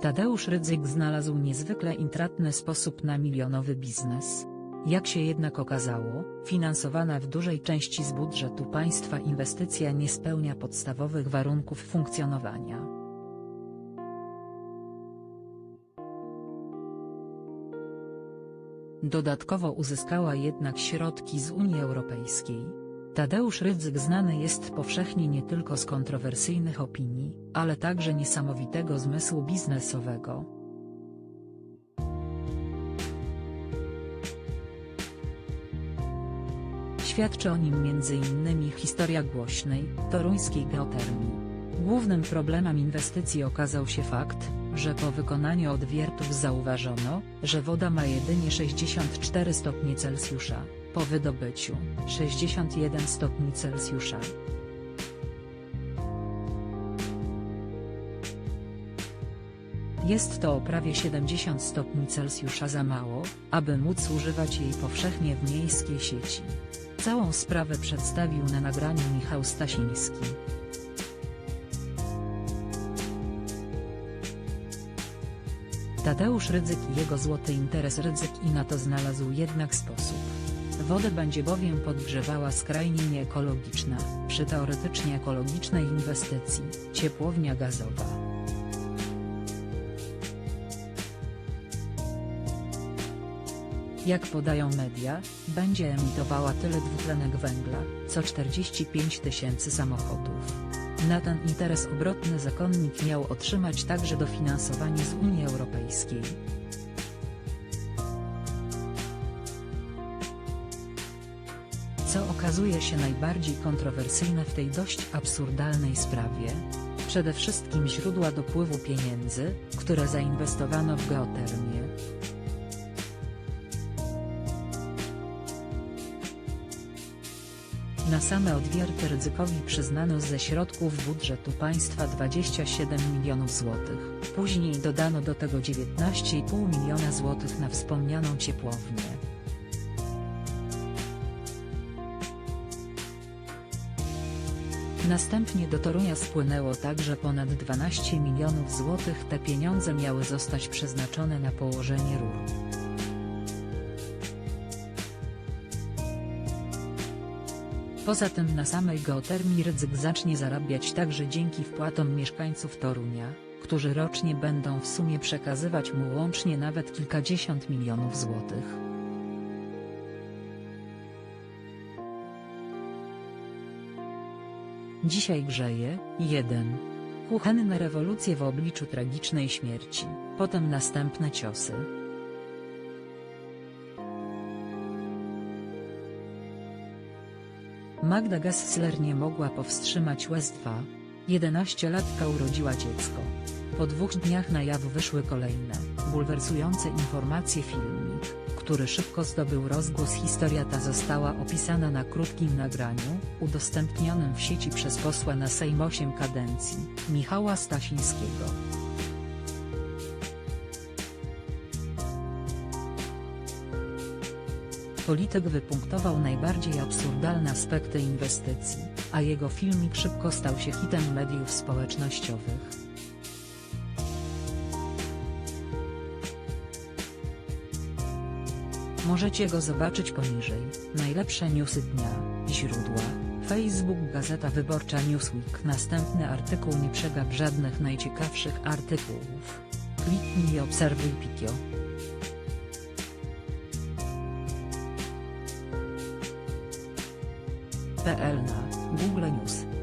Tadeusz Rydzyk znalazł niezwykle intratny sposób na milionowy biznes. Jak się jednak okazało, finansowana w dużej części z budżetu państwa inwestycja nie spełnia podstawowych warunków funkcjonowania. Dodatkowo uzyskała jednak środki z Unii Europejskiej. Tadeusz Rydzyk znany jest powszechnie nie tylko z kontrowersyjnych opinii, ale także niesamowitego zmysłu biznesowego. Świadczy o nim m.in. historia głośnej, toruńskiej geotermii. Głównym problemem inwestycji okazał się fakt, że po wykonaniu odwiertów zauważono, że woda ma jedynie 64 stopnie Celsjusza, po wydobyciu 61 stopni Celsjusza. Jest to o prawie 70 stopni Celsjusza za mało, aby móc używać jej powszechnie w miejskiej sieci. Całą sprawę przedstawił na nagraniu Michał Stasiński. Tadeusz Rydzyk i jego złoty interes Rydzyk i na to znalazł jednak sposób. Wodę będzie bowiem podgrzewała skrajnie nieekologiczna, przy teoretycznie ekologicznej inwestycji, ciepłownia gazowa. Jak podają media, będzie emitowała tyle dwutlenek węgla, co 45 tysięcy samochodów. Na ten interes obrotny zakonnik miał otrzymać także dofinansowanie z Unii Europejskiej. Co okazuje się najbardziej kontrowersyjne w tej dość absurdalnej sprawie? Przede wszystkim źródła dopływu pieniędzy, które zainwestowano w geotermię. Na same odwierty ryzykowi przyznano ze środków budżetu państwa 27 milionów złotych, później dodano do tego 19,5 miliona złotych na wspomnianą ciepłownię. Następnie do Torunia spłynęło także ponad 12 milionów złotych te pieniądze miały zostać przeznaczone na położenie rur. Poza tym na samej geotermii Rydzyk zacznie zarabiać także dzięki wpłatom mieszkańców Torunia, którzy rocznie będą w sumie przekazywać mu łącznie nawet kilkadziesiąt milionów złotych. Dzisiaj grzeje, 1. Kuchenne rewolucje w obliczu tragicznej śmierci, potem następne ciosy. Magda Gessler nie mogła powstrzymać łez 2. 11-latka urodziła dziecko. Po dwóch dniach na jaw wyszły kolejne, bulwersujące informacje filmik, który szybko zdobył rozgłos historia ta została opisana na krótkim nagraniu, udostępnionym w sieci przez posła na Sejm 8 kadencji, Michała Stasińskiego. Polityk wypunktował najbardziej absurdalne aspekty inwestycji, a jego filmik szybko stał się hitem mediów społecznościowych. Możecie go zobaczyć poniżej. Najlepsze newsy dnia, źródła, Facebook Gazeta Wyborcza Newsweek Następny artykuł nie przegap żadnych najciekawszych artykułów. Kliknij i obserwuj Pikio. PL na Google News